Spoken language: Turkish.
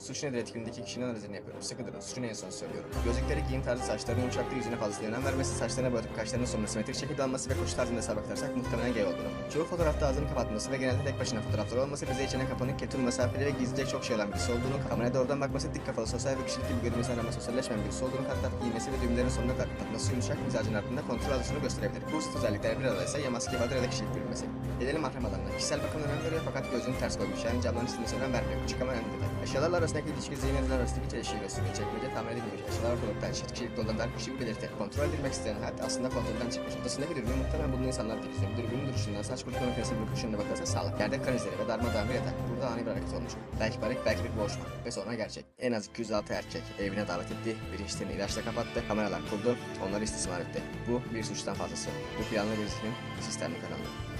Suç nedir etkilindeki kişinin analizini yapıyorum. Sıkı durun. Suçunu en son söylüyorum. Gözlükleri, giyim tarzı, saçlarının yumuşaklığı, yüzüne fazla önem vermesi, saçlarına boyatıp kaşlarının sonuna simetrik şekilde alması ve koşu tarzında hesaba bakarsak muhtemelen gay olduğunu. Çoğu fotoğrafta ağzını kapatması ve genelde tek başına fotoğrafları olması bize içine kapanık, ketum, mesafeli ve gizlice çok şey olan birisi olduğunu, kameraya doğrudan bakması, dik kafalı, sosyal ve kişilik gibi görünmesi ama sosyalleşmeyen birisi olduğunu kat giymesi ve düğümlerin sonuna kadar kapatması yumuşak mizacın ardında kontrol alışını gösterebilir. Bu özellikler bir arada ise ya maske ya da kişilik bürünmesi. Gelelim mahrem alanına. Kişisel bakım önem fakat gözünü ters koymuş yani camların silmesine önem vermiyor. Küçük ama önemli. Eşyalarla arasındaki ilişki zihinler arasındaki gösteriyor. Çekmece tamir edilmemiş. Eşyalar ortalıktan çift kişilik dolandan kişi bir belirti. Kontrol edilmek isteyen hayat aslında kontrolden çıkmış. Odasındaki dürbün muhtemelen bunun insanlar değil. Dürbünün duruşundan saç kurutma makinesi bir kurşununa bakılırsa sağlık. Yerde kan izleri ve darmadağın bir yatak. Burada ani bir hareket olmuş. Belki barek belki bir boğuşma. Ve sonra gerçek. En az 206 erkek evine davet etti. Bilinçlerini ilaçla kapattı. Kameralar kurdu. Onları istismar etti. Bu bir suçtan fazlası. Bu planlı birisinin sistemli karanlığı.